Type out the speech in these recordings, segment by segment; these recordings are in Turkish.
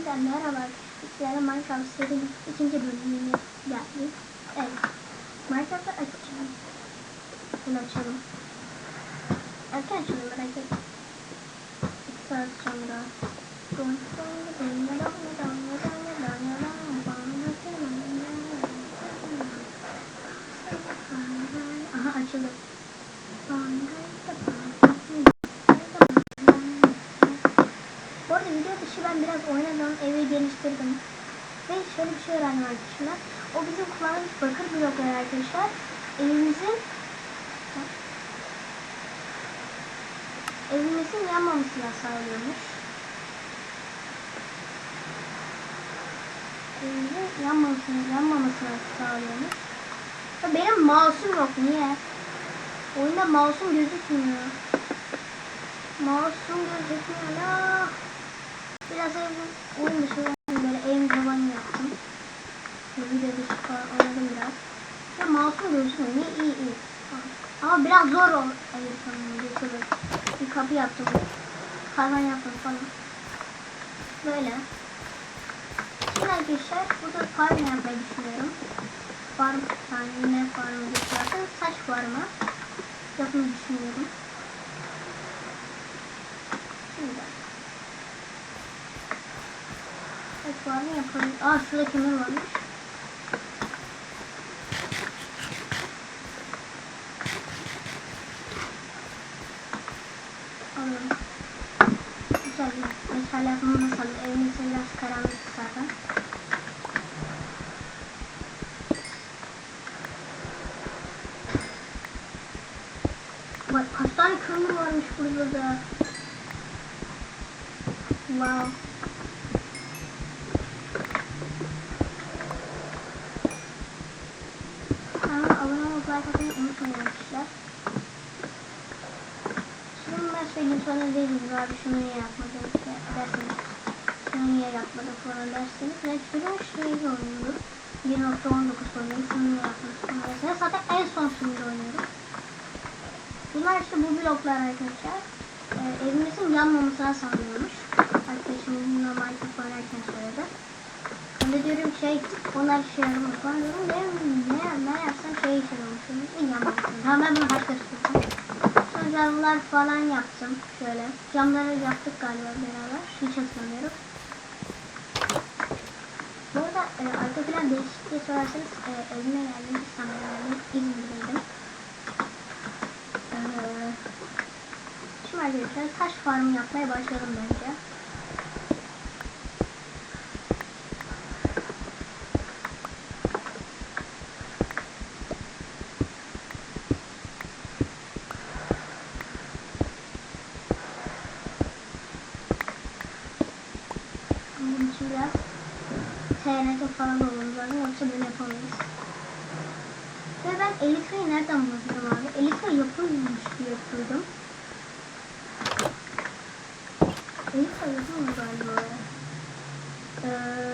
Hepinize merhaba. Sizlerle Minecraft serinin ikinci bölümüne geldik. Evet. Minecraft'ı açacağım. Bunu açalım. Erken açalım merak etme. İki saat sonra. Aha açıldı. Bu arada video oynadım, evi geliştirdim. Ve şöyle bir şey öğrendim arkadaşlar. O bizim kullandığımız bakır bloklar arkadaşlar. Evimizin evimizin yanmamasına sağlıyormuş. Evimizin yanmamasını, yanmamasına sağlıyormuş. Ya benim mouse'um yok niye? Oyunda mouse'um gözükmüyor. Mouse'um gözükmüyor la. Biraz oyun dışı böyle aim falan yaptım. Video dışı falan oynadım biraz. Ve mouse'um gözükmüyor. İyi iyi iyi. Ama biraz zor ol. Hayır tamam geçelim. Bir kapı yaptım. Hayvan yaptım falan. Böyle. Şimdi arkadaşlar burada farm yapmayı düşünüyorum. Farm yani yine farmı geçerken saç farmı yapmayı düşünüyorum. Şimdi. Saç farmı yapalım. Aa şurada kömür varmış. Alalım. Güzel meşale yapmamı nasıl? Evimiz biraz karanlık zaten. Bak kaç tane kömür varmış burada da. Wow. Atmayı unutmayın arkadaşlar. Şimdi ben söyleyeyim sonra dediğim abi şunu niye yapmadın dersiniz. Şunu niye yapmadın falan dersiniz. Ve şuradan şeyi oynuyoruz. 1.19 oynuyorum. Şunu niye yapmadın dersiniz. Zaten en son şimdi oynuyorum. Bunlar işte bu bloklar arkadaşlar. Ee, evimizin yanmamasına sağlıyormuş. Arkadaşım bununla Minecraft oynarken söyledi. Ben de diyorum şey, onlar işe yaramaz falan diyorum. Ne, ne, ne yapsam şey yaramış. En yanmamasına. Tamam ben bunu başka tutacağım. Sonra camlar falan yaptım. Şöyle. Camları yaptık galiba beraber. Hiç hatırlamıyorum. Bu arada e, arka plan değişik sorarsanız e, evime geldim. İstanbul'a geldim. İzmir'deydim. Ee, Şimdi arkadaşlar taş farmı yapmaya başlayalım bence. Bunun için biraz TNT falan olmamız lazım yoksa bunu yapamayız. Ve ben Elytra'yı nereden bulacağım abi? Elytra yapılmış diye duydum. Elytra yapılmıyor galiba ya. Ee...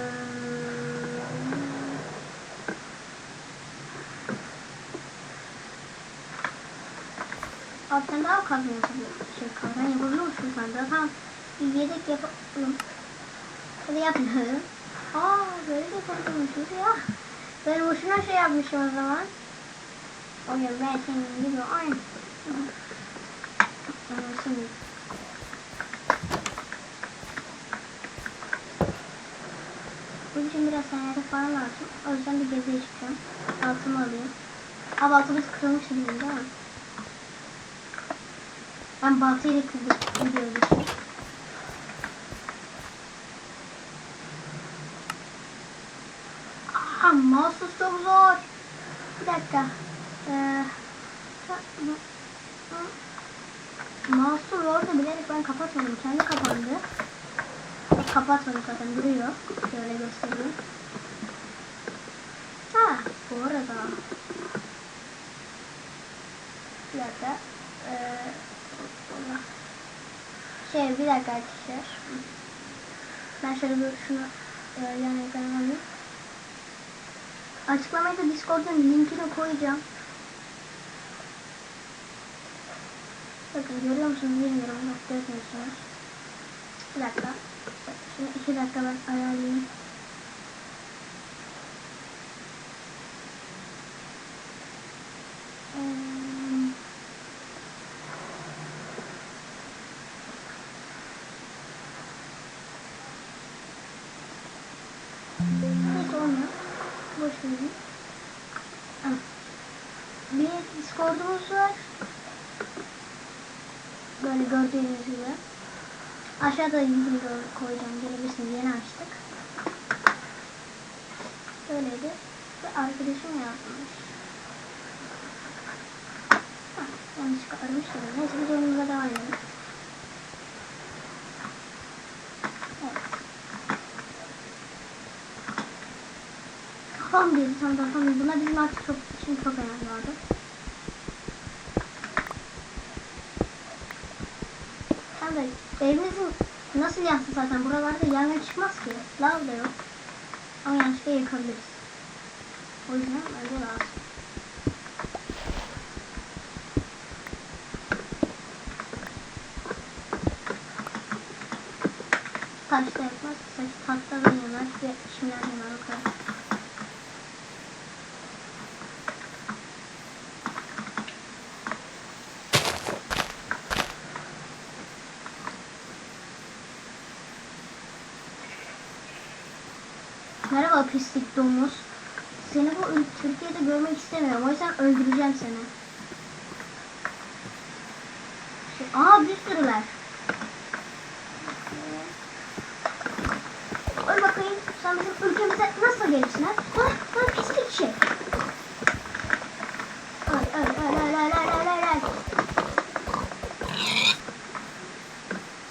Yapabiliyorsun. Şey kazan yapabiliyor musun sen de? Bir yedek yapalım. Hadi yapmayalım. Aa böyle de yapabiliyormuşuz ya. Ben boşuna şey yapmışım o zaman. Oyun ben senin gibi aynı. Ama şimdi. Bunun için biraz saniyede falan lazım. O yüzden bir geziye çıkacağım. Altımı alayım. Abi altımız kırılmış bizim değil mi? Ben baltayla için. Aha mouse çok zor. Bir dakika. Ee, Mouse'u orada bilerek ben kapatmadım. Kendi kapandı. Kapatmadım zaten duruyor. Şöyle göstereyim. Ha bu arada. Bir dakika. Ee. Şey bir dakika arkadaşlar. Ben şöyle bir şunu e, yan ekrana alayım. Açıklamaya da Discord'un linkini koyacağım. Bakın görüyor musunuz bilmiyorum. Bak görmüyorsunuz. Bir dakika. Şimdi iki dakika ben ayarlayayım. Eee, Neyse olmuyor. Boş verin. Ah. Bir Discord'umuz var. Böyle gördüğünüz gibi. Aşağıda linkini de koyacağım. Gelebilirsiniz. Yeni açtık. Böyleydi. Ve arkadaşım yazmış. Hah, yanlışlıkla aramıştım. Neyse biz oyunumuza devam edelim. Kafam değil, tam kafam. Buna bizim artık çok, şimdi çok önemli oldu. Tam da evimizin nasıl yansın zaten buralarda yangın çıkmaz ki. Lav da yok. Ama yanlışlıkla yakabiliriz. O yüzden öyle lazım. Taşla yapmaz. Taş, tahtadan yanar ve şimdiden pislik domuz. Seni bu Türkiye'de görmek istemiyorum. O yüzden öldüreceğim seni. Aa bir sürüler. Öl bakayım. Sen bizim ülkemize nasıl gelirsin ha? Bana, bana pislik şey. Öl, öl, öl, öl, öl, öl, öl, öl.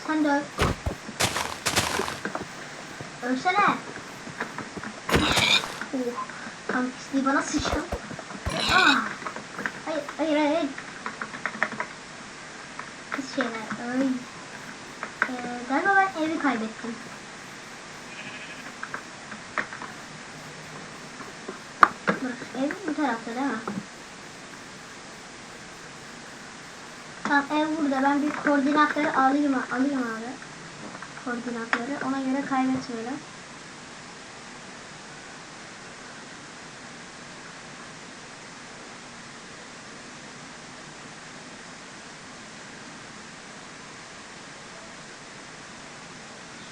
Sen de öl. Ölsene. Pisliği bana sıçtı. Ah. Hayır, hayır, hayır. Pis şeyler. Ay. Ee, galiba ben evi kaybettim. Dur, ev bu tarafta değil mi? Tamam ev burada. Ben bir koordinatları alayım, alayım abi. Koordinatları. Ona göre kaybetmeyelim.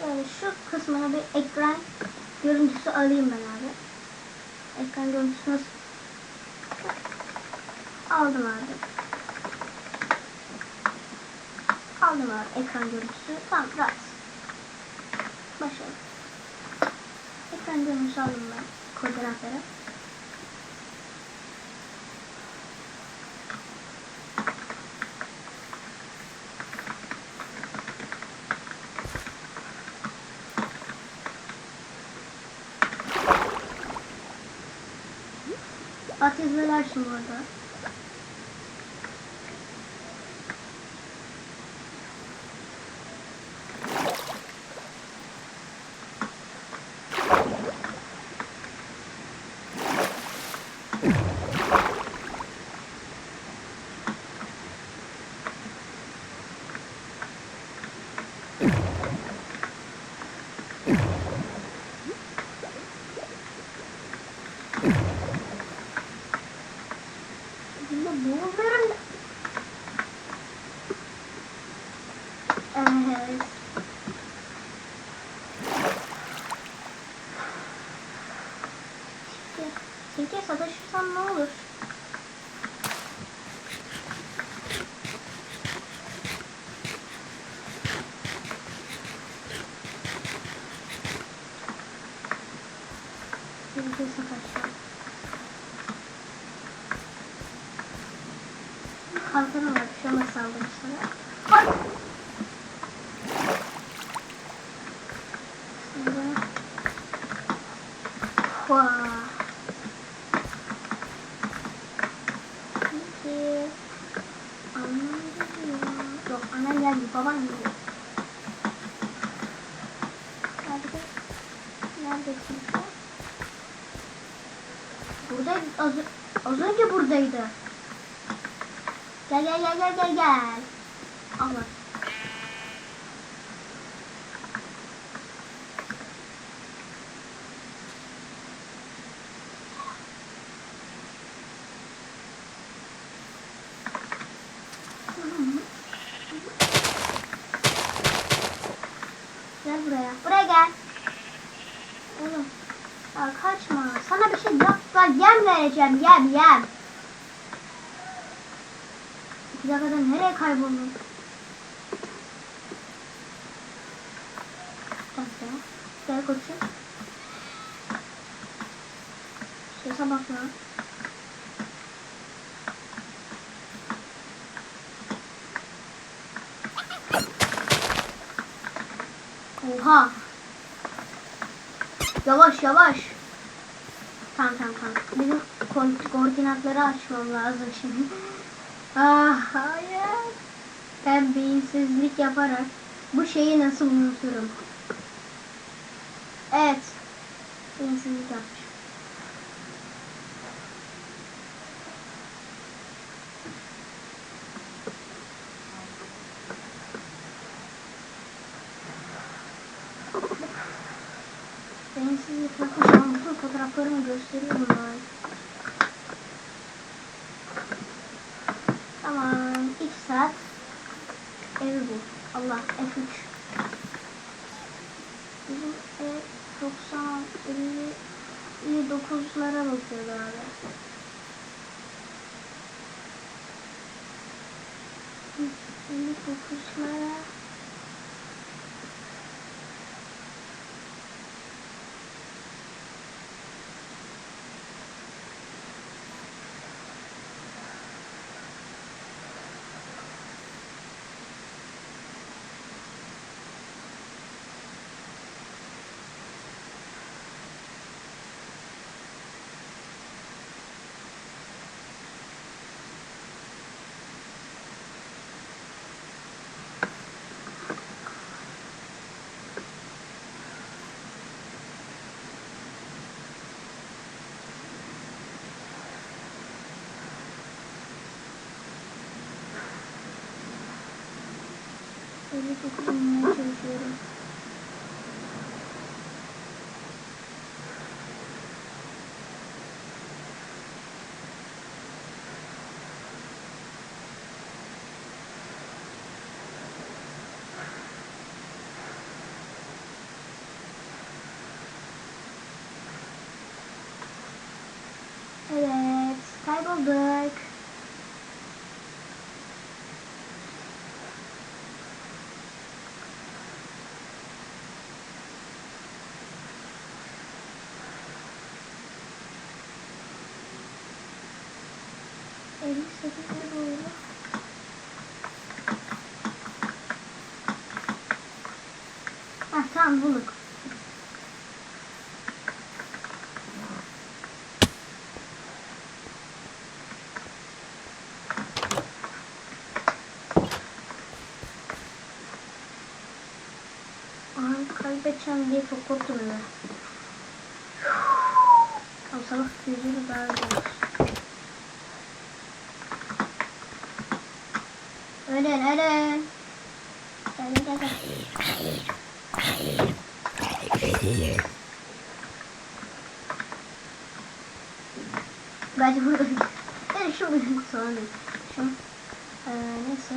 Şöyle şu kısmına bir ekran görüntüsü alayım ben abi. Ekran görüntüsü nasıl? Aldım abi. Aldım abi ekran görüntüsü. Tamam rahat. Başlayalım. Ekran görüntüsü aldım ben koordinatları. 什么的。alsam ne olur? Kesin kaçtı. Hazır mı? Şuna. Ay! Ya kaçma. Sana bir şey yap. Bak yem vereceğim. Yem yem. İki dakikada nereye kayboldun? Buraya. Gel koçum. Sese bak ya. Oha. Yavaş yavaş. Tamam tamam tamam. Bizim ko- koordinatları açmam lazım şimdi. ah hayır. Ben beyinsizlik yaparak bu şeyi nasıl unuturum? Evet. Beyinsizlik yapmış. Ben size farklı şanslı fotoğraflarımı gösteriyorum ben. Tamam. 2 saat. Evi bu. Allah F3. Bizim ev 90 50 9'lara bakıyordu abi. Hı, 59'lara или как-то иначе уже. Doğru. Ah tamam bulduk. Ay kaybedeceğim diye çok korktum ya. Ama sabah yüzüğü daha güzel. Ölün ölün. Gel gel gel. Bence burada. Yani şu bir sorun değil. Şu. Ee, neyse.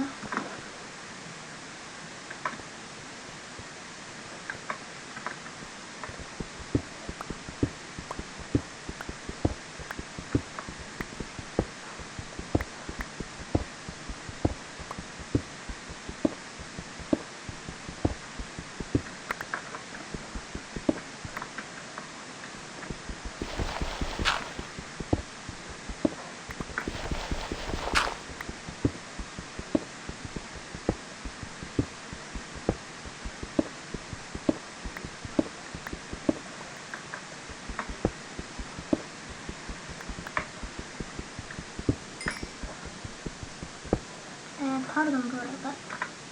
Ee, pardon bu arada.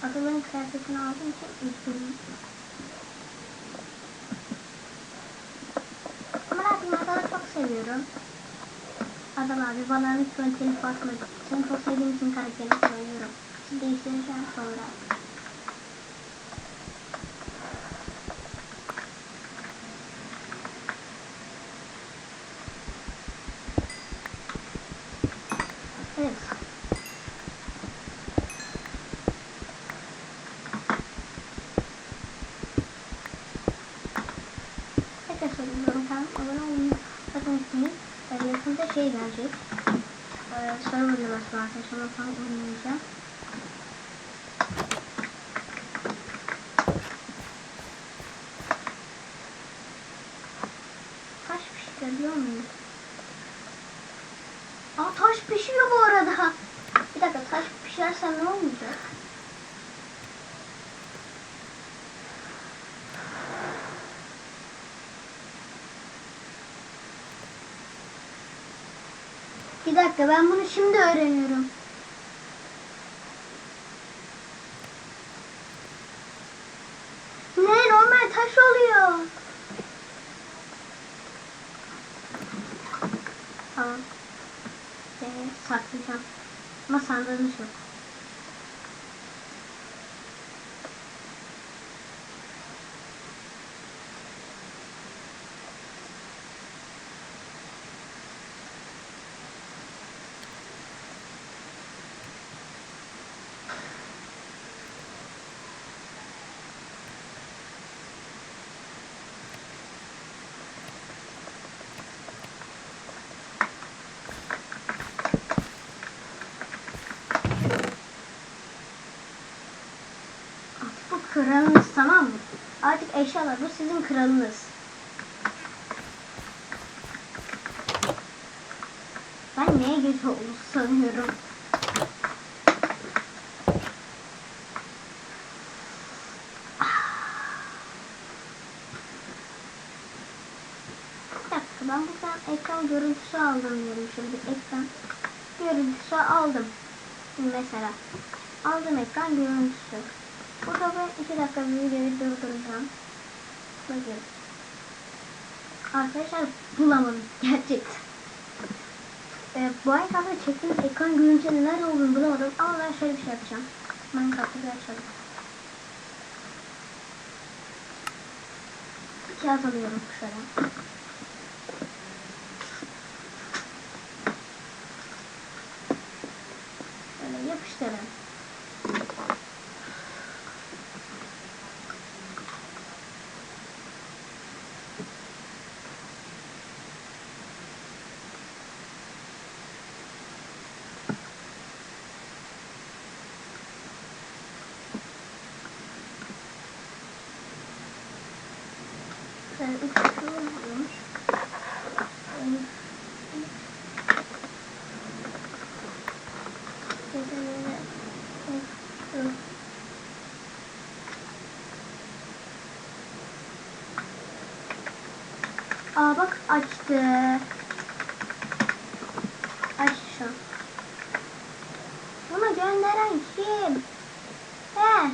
Adaların aldığım için üzgünüm. Ama artık Adaları çok seviyorum. Adal abi bana lütfen telif atma. Seni çok sevdiğim için karakterini söylüyorum. Şimdi değiştireceğim sonra. Evet. kez söylüyorum. Kanal abone olmayı sakın unutmayın. Yani yakında şey gelecek. Ee, server yuvası var arkadaşlar. falan oynayacağım. Taş pişiyor biliyor muyum? Aa taş pişiyor bu arada. Bir dakika taş pişerse ne olmayacak? Bir dakika ben bunu şimdi öğreniyorum. Ne normal taş oluyor. Tamam. Seni saklayacağım. Ama sandığınız yok. Artık bu kralınız tamam mı? Artık eşyalar bu sizin kralınız. Ben neye gece oldu sanıyorum. Ben buradan ekran görüntüsü aldım. Şöyle bir ekran görüntüsü aldım. Mesela aldım ekran görüntüsü. Burada ben iki dakika bir videoyu durduracağım. Bakın. Arkadaşlar bulamadım gerçekten. Ee, bu ay kadar çektiğimiz ekran görüntüsü nerede olduğunu bulamadım ama ben şöyle bir şey yapacağım. Minecraft'ı bir açalım. Kağıt alıyorum. Şöyle Aa bak açtı. Açtı şu. Bunu gönderen kim? He.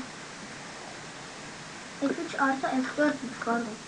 F3 artı F4 pardon.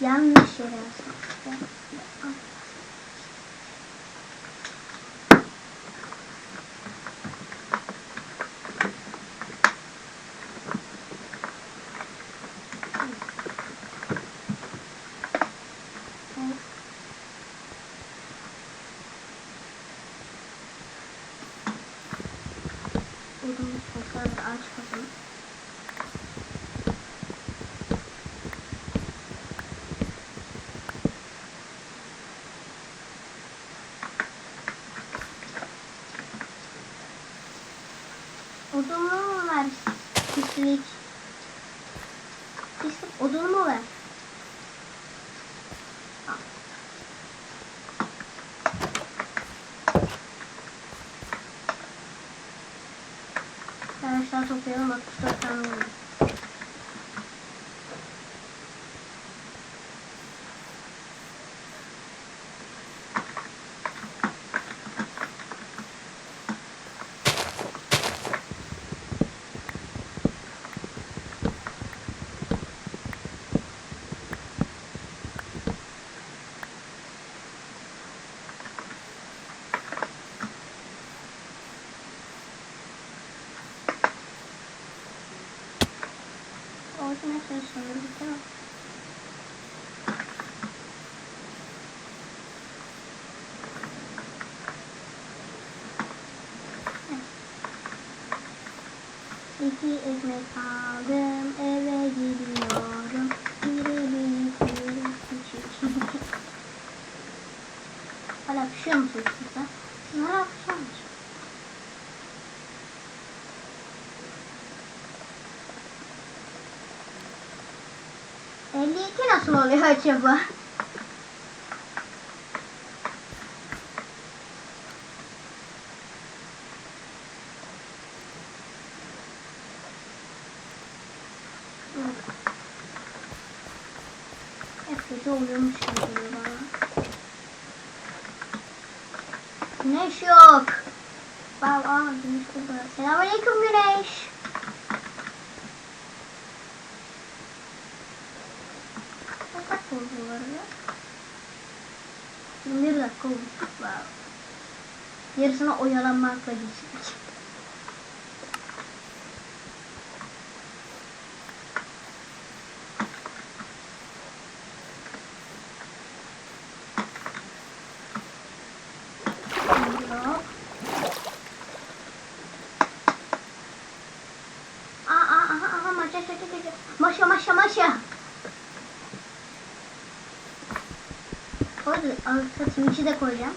杨轩那是什么味道？Acaba? Kötü oluyormuş gibi geliyor bana. Güneş yok. Wow, aa güneş burada. Selamünaleyküm güneş. Kaç dakika oldu bu arada? 21 dakika. Wow. Yarısına oyalanmakla geçtik. Yok. Aa, aa, aha, aha, maşa, maşa, maşa, maşa, maşa, maşa. Orada Twitch'i de koyacağım.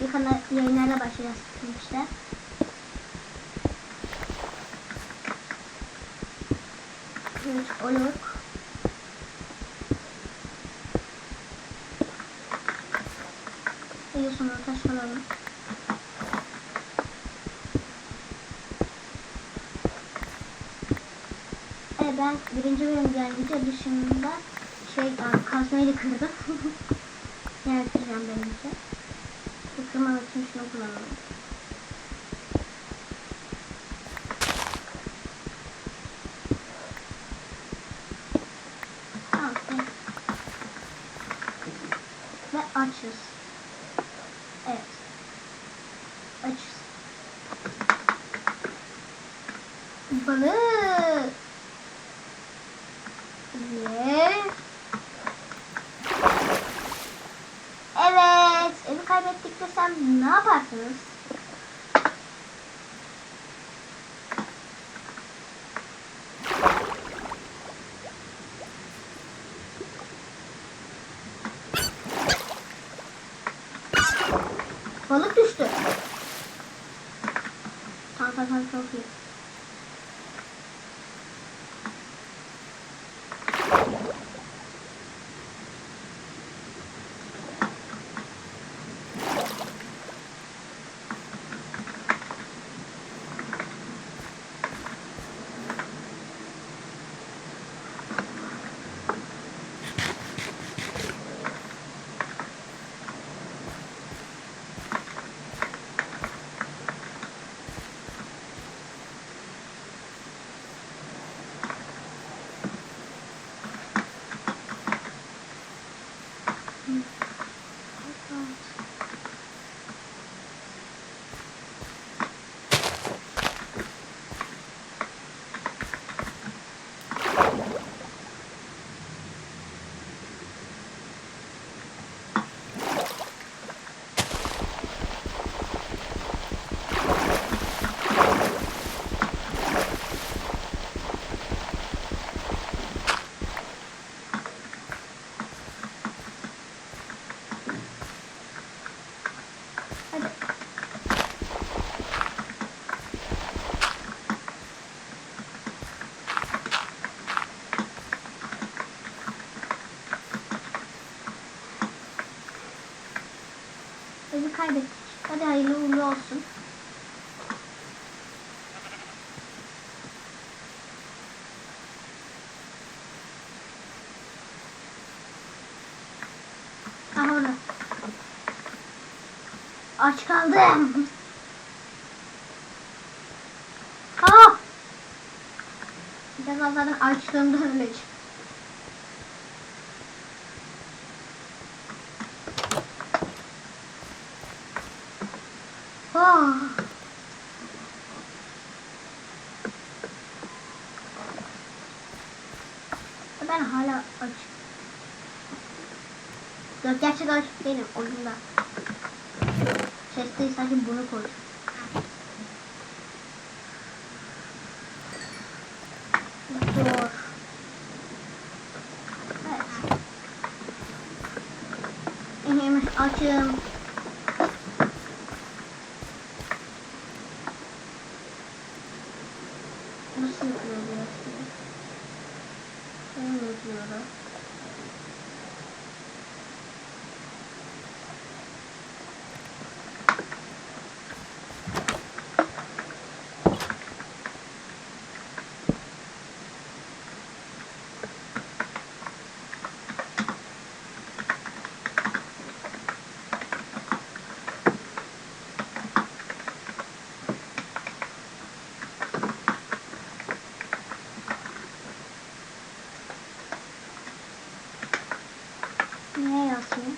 Yakında yayınlarla başlayacağız Twitch'te. Twitch olur. Biliyorsun taş alalım. Evet ben birinci bölüm video dışında şey aa, kazmayı da kırdım. yani kıracağım benimki. Bu kırmamak için şunu kullanalım. Tamam. Ve açız. Aç kaldım. Ha! Biraz zaten açlığımdan öleceğim. Ah! Ben hala aç. Yok gerçek aç değilim oyunda. Chest'e sadece bunu koydum. Açım, açım. Nasıl yapıyor bu aslında? Öyle yapıyor. Niye yazayım?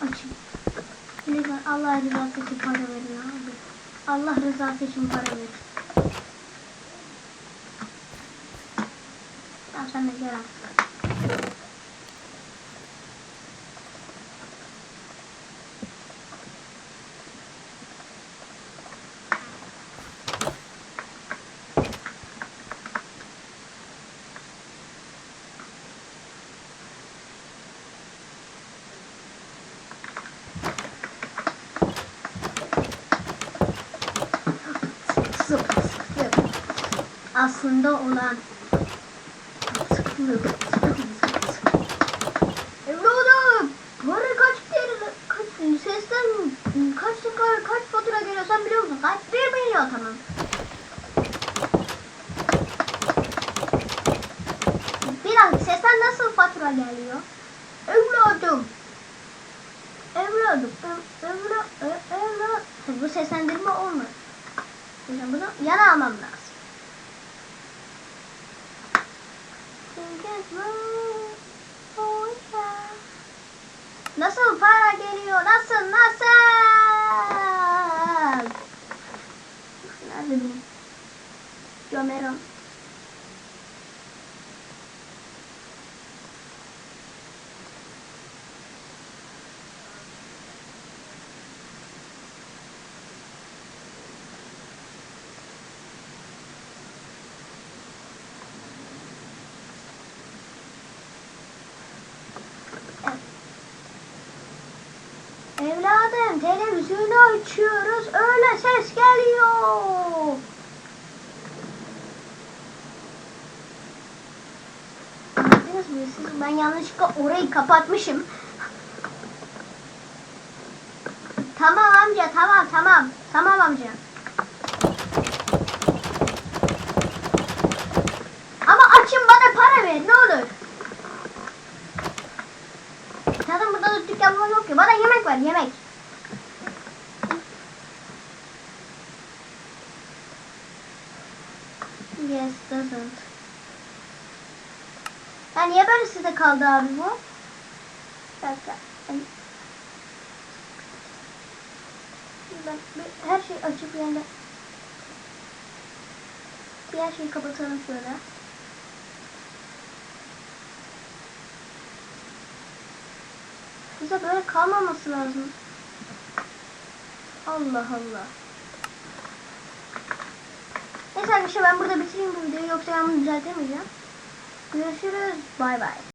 Açayım. Lütfen Allah rızası için para verin abi. Allah rızası için para verin. Tamam sen gel artık. Aslında olan. Evladım, para kaç kere, kaç, sesten kaç dakika, kaç fatura geliyor sen biliyor musun? Kaç? Bir milyon tamam. Bir dakika, sesten nasıl fatura geliyor? Evladım. Evladım, ev, evla, ev, evla. Bu seslendirme olmaz. Şimdi bunu yana almam lazım. Nasıl para geliyor? Nasıl? Nasıl? Nerede benim? Gömerim. Siz? Ben yanlışlıkla orayı kapatmışım. Tamam amca tamam tamam. Tamam amca. Ama açın bana para ver ne olur. Zaten burada da dükkan yok ki. Bana yemek ver yemek. Yes doesn't. Ya niye böyle sizde kaldı abi bu? Bir bir- her şeyi açıp yani bir her şeyi kapatalım şöyle. Bize böyle kalmaması lazım. Allah Allah. Neyse arkadaşlar ben burada bitireyim bu videoyu yoksa bunu düzeltemeyeceğim. Görüşürüz. Bay bay.